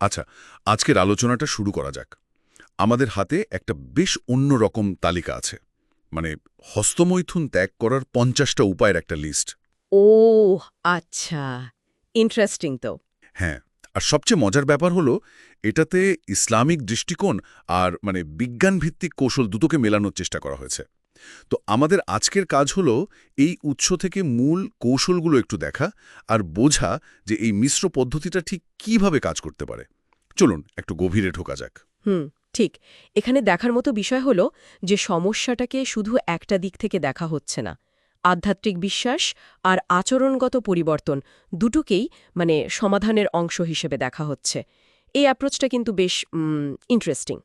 আচ্ছা আজকের আলোচনাটা শুরু করা যাক। আমাদের হাতে একটা বেশ অন্য রকম তালিকা আছে। মানে হস্তমৈথুন ত্যাগ করার পঞ্চাশটা উপায়ের একটা লিস্ট ও আচ্ছা। ইন্টারেস্টিং তো। হ্যাঁ আর সবচেয়ে মজার ব্যাপার হলো এটাতে ইসলামিক দৃষ্টিকোণ আর মানে বিজ্ঞানভিত্তিক কৌশল দুটোকে মেলানোর চেষ্টা করা হয়েছে। তো আমাদের আজকের কাজ হলো এই উৎস থেকে মূল কৌশলগুলো একটু দেখা আর বোঝা যে এই মিশ্র পদ্ধতিটা ঠিক কীভাবে কাজ করতে পারে। চলুন একটু গভীরে ঢোকা যাক। হুম ঠিক। এখানে দেখার মতো বিষয় হলো যে সমস্যাটাকে শুধু একটা দিক থেকে দেখা হচ্ছে না। আধ্যাত্মিক বিশ্বাস আর আচরণগত পরিবর্তন দুটোকেই মানে সমাধানের অংশ হিসেবে দেখা হচ্ছে। এই অ্যাপ্রোচটা কিন্তু বেশ ইন্টারেস্টিং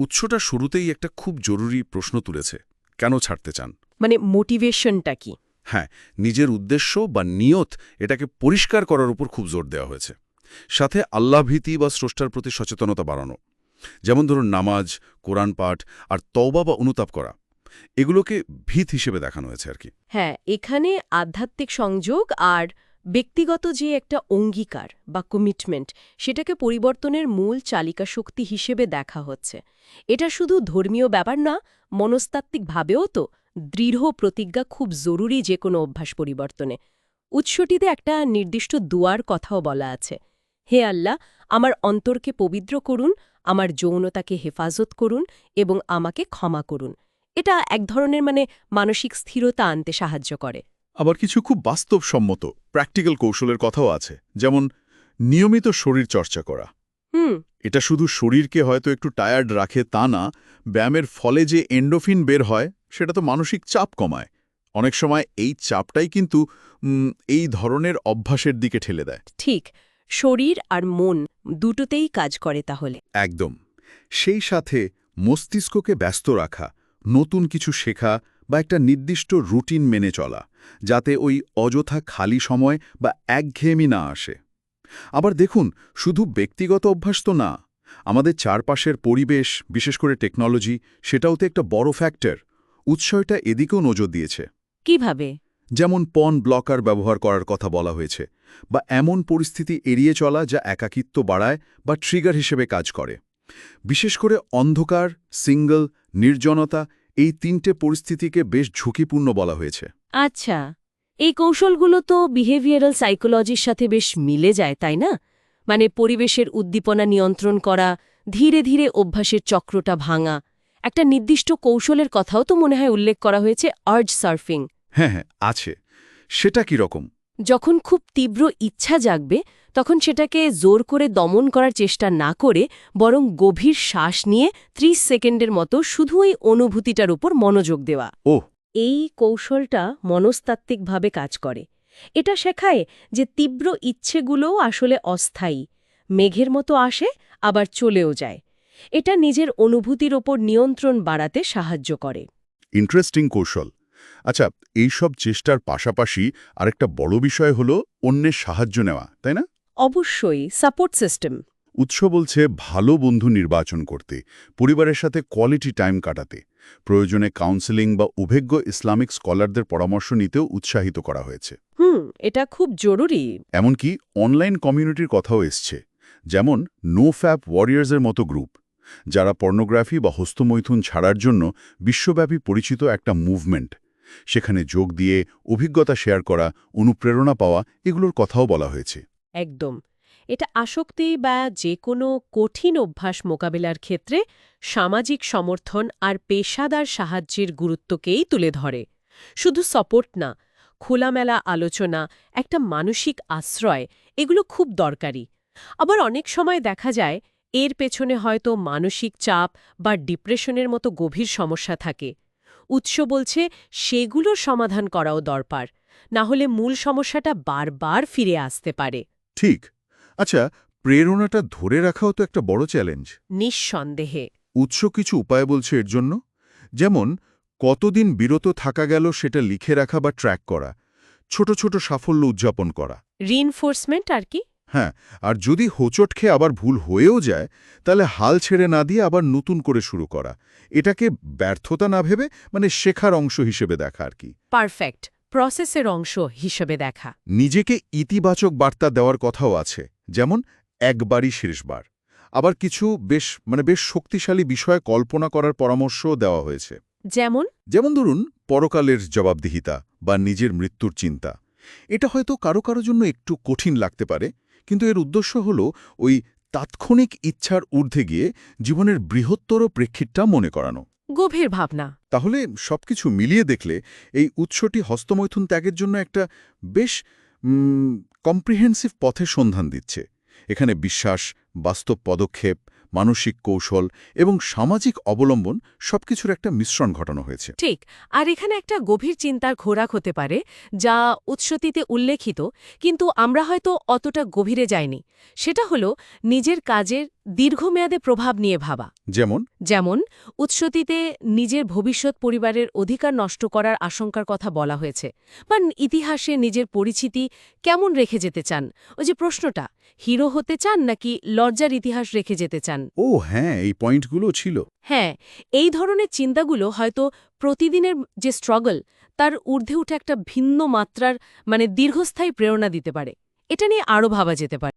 উৎসটা শুরুতেই একটা খুব জরুরি প্রশ্ন তুলেছে। কেন ছাড়তে চান? মানে মোটিভেশনটা কি? হ্যাঁ নিজের উদ্দেশ্য বা নিয়ত এটাকে পরিষ্কার করার উপর খুব জোর দেওয়া হয়েছে। সাথে আল্লাভীতি বা স্রষ্টার প্রতি সচেতনতা বাড়ানো। যেমন ধরুন নামাজ কোরআন পাঠ আর তওবা বা অনুতাপ করা। এগুলোকে ভীত হিসেবে দেখানো হয়েছে আর কি। হ্যাঁ এখানে আধ্যাত্মিক সংযোগ আর ব্যক্তিগত যে একটা অঙ্গীকার বা কমিটমেন্ট সেটাকে পরিবর্তনের মূল চালিকা শক্তি হিসেবে দেখা হচ্ছে। এটা শুধু ধর্মীয় ব্যাপার না মনস্তাত্ত্বিকভাবেও তো দৃঢ় প্রতিজ্ঞা খুব জরুরি যে কোনো অভ্যাস পরিবর্তনে। উৎসটিতে একটা নির্দিষ্ট দুয়ার কথাও বলা আছে। হে আল্লাহ, আমার অন্তরকে পবিত্র করুন, আমার যৌনতাকে হেফাজত করুন এবং আমাকে ক্ষমা করুন। এটা এক ধরনের মানে মানসিক স্থিরতা আনতে সাহায্য করে। আবার কিছু খুব বাস্তবসম্মত প্র্যাকটিক্যাল কৌশলের কথাও আছে যেমন নিয়মিত শরীর চর্চা করা। হুম। এটা শুধু শরীরকে হয়তো একটু টায়ার্ড রাখে তা না ব্যায়ামের ফলে যে এন্ডোফিন বের হয় সেটা তো মানসিক চাপ কমায়। অনেক সময় এই চাপটাই কিন্তু এই ধরনের অভ্যাসের দিকে ঠেলে দেয়। ঠিক শরীর আর মন দুটোতেই কাজ করে তাহলে। একদম। সেই সাথে মস্তিষ্ককে ব্যস্ত রাখা নতুন কিছু শেখা বা একটা নির্দিষ্ট রুটিন মেনে চলা যাতে ওই অযথা খালি সময় বা একঘেয়েমি না আসে। আবার দেখুন শুধু ব্যক্তিগত অভ্যাস তো না আমাদের চারপাশের পরিবেশ বিশেষ করে টেকনোলজি সেটাও তো একটা বড় ফ্যাক্টর। উৎসয়টা এদিকেও নজর দিয়েছে। কীভাবে? যেমন পন ব্লকার ব্যবহার করার কথা বলা হয়েছে বা এমন পরিস্থিতি এড়িয়ে চলা যা একাকিত্ব বাড়ায় বা ট্রিগার হিসেবে কাজ করে। বিশেষ করে অন্ধকার সিঙ্গল নির্জনতা এই তিনটে পরিস্থিতিকে বেশ ঝুঁকিপূর্ণ বলা হয়েছে। আচ্ছা এই কৌশলগুলো তো বিহেভিয়ারাল সাইকোলজির সাথে বেশ মিলে যায় তাই না? মানে পরিবেশের উদ্দীপনা নিয়ন্ত্রণ করা ধীরে ধীরে অভ্যাসের চক্রটা ভাঙা। একটা নির্দিষ্ট কৌশলের কথাও তো মনে হয় উল্লেখ করা হয়েছে আর্জ সার্ফিং হ্যাঁ হ্যাঁ আছে। সেটা কি রকম? যখন খুব তীব্র ইচ্ছা জাগবে তখন সেটাকে জোর করে দমন করার চেষ্টা না করে বরং গভীর শ্বাস নিয়ে ৩০ সেকেন্ডের মতো শুধু এই অনুভূতিটার উপর মনোযোগ দেওয়া। ও এই কৌশলটা মনস্তাত্ত্বিকভাবে কাজ করে। এটা শেখায় যে তীব্র ইচ্ছেগুলোও আসলে অস্থায়ী। মেঘের মতো আসে আবার চলেও যায়। এটা নিজের অনুভূতির ওপর নিয়ন্ত্রণ বাড়াতে সাহায্য করে। ইন্টারেস্টিং কৌশল। আচ্ছা এই সব চেষ্টার পাশাপাশি আরেকটা বড় বিষয় হলো অন্যের সাহায্য নেওয়া তাই না? অবশ্যই সাপোর্ট সিস্টেম উৎস বলছে ভালো বন্ধু নির্বাচন করতে পরিবারের সাথে কোয়ালিটি টাইম কাটাতে প্রয়োজনে কাউন্সেলিং বা অভিজ্ঞ ইসলামিক স্কলারদের পরামর্শ নিতেও উৎসাহিত করা হয়েছে। হুম এটা খুব জরুরি। এমনকি অনলাইন কমিউনিটির কথাও এসছে যেমন নো ফ্যাপ ওয়ারিয়ার্সের মতো গ্রুপ যারা পর্নোগ্রাফি বা হস্তমৈথুন ছাড়ার জন্য বিশ্বব্যাপী পরিচিত একটা মুভমেন্ট সেখানে যোগ দিয়ে অভিজ্ঞতা শেয়ার করা, অনুপ্রেরণা পাওয়া, এগুলোর কথাও বলা হয়েছে। একদম। এটা আসক্তি বা যে কোনো কঠিন অভ্যাস মোকাবিলার ক্ষেত্রে সামাজিক সমর্থন আর পেশাদার সাহায্যের গুরুত্বকেই তুলে ধরে। শুধু সাপোর্ট না, খোলামেলা আলোচনা, একটা মানসিক আশ্রয়, এগুলো খুব দরকারি। আবার অনেক সময় দেখা যায়, এর পেছনে হয়তো মানসিক চাপ বা ডিপ্রেশনের মতো গভীর সমস্যা থাকে। উৎস বলছে সেগুলোর সমাধান করাও দরকার। না হলে মূল সমস্যাটা বারবার ফিরে আসতে পারে। ঠিক। আচ্ছা প্রেরণাটা ধরে রাখাও তো একটা বড় চ্যালেঞ্জ। নিঃসন্দেহে। উৎস কিছু উপায় বলছে এর জন্য। যেমন কতদিন বিরত থাকা গেল সেটা লিখে রাখা বা ট্র্যাক করা। ছোট ছোট সাফল্য উদযাপন করা। রিইনফোর্সমেন্ট আর কি? হ্যাঁ আর যদি হোঁচট খেয়ে আবার ভুল হয়েও যায় তাহলে হাল ছেড়ে না দিয়ে আবার নতুন করে শুরু করা। এটাকে ব্যর্থতা না ভেবে মানে শেখার অংশ হিসেবে দেখা আর কি। পারফেক্ট। প্রসেসের অংশ হিসেবে দেখা। নিজেকে ইতিবাচক বার্তা দেওয়ার কথাও আছে যেমন একবারই শেষবার। আবার কিছু বেশ মানে বেশ শক্তিশালী বিষয়ে কল্পনা করার পরামর্শও দেওয়া হয়েছে। যেমন? যেমন ধরুন পরকালের জবাবদিহিতা বা নিজের মৃত্যুর চিন্তা। এটা হয়তো কারও কারও জন্য একটু কঠিন লাগতে পারে কিন্তু এর উদ্দেশ্য হল ওই তাৎক্ষণিক ইচ্ছার ঊর্ধ্বে গিয়ে জীবনের বৃহত্তর প্রেক্ষিতটা মনে করানো। গভীর ভাবনা। তাহলে সবকিছু মিলিয়ে দেখলে এই উৎসটি হস্তমৈথুন ত্যাগের জন্য একটা বেশ কম্প্রিহেন্সিভ পথে সন্ধান দিচ্ছে। এখানে বিশ্বাস বাস্তব পদক্ষেপ মানসিক কৌশল এবং সামাজিক অবলম্বন সবকিছুর একটা মিশ্রণ ঘটানো হয়েছে। ঠিক আর এখানে একটা গভীর চিন্তার খোরাক হতে পারে যা উৎসতিতে উল্লেখিত কিন্তু আমরা হয়তো অতটা গভীরে যাইনি। সেটা হলো নিজের কাজের দীর্ঘমেয়াদে প্রভাব নিয়ে ভাবা। যেমন? যেমন উৎসতিতে নিজের ভবিষ্যৎ পরিবারের অধিকার নষ্ট করার আশঙ্কার কথা বলা হয়েছে বা ইতিহাসে নিজের পরিচিতি কেমন রেখে যেতে চান? ওই যে প্রশ্নটা হিরো হতে চান নাকি লজ্জার ইতিহাস রেখে যেতে চান ও হ্যাঁ এই পয়েন্টগুলো ছিল। হ্যাঁ এই ধরনের চিন্তাগুলো হয়তো প্রতিদিনের যে স্ট্রাগল তার ঊর্ধ্বে উঠে একটা ভিন্ন মাত্রার মানে দীর্ঘস্থায়ী প্রেরণা দিতে পারে। এটা নিয়ে আরও ভাবা যেতে পারে।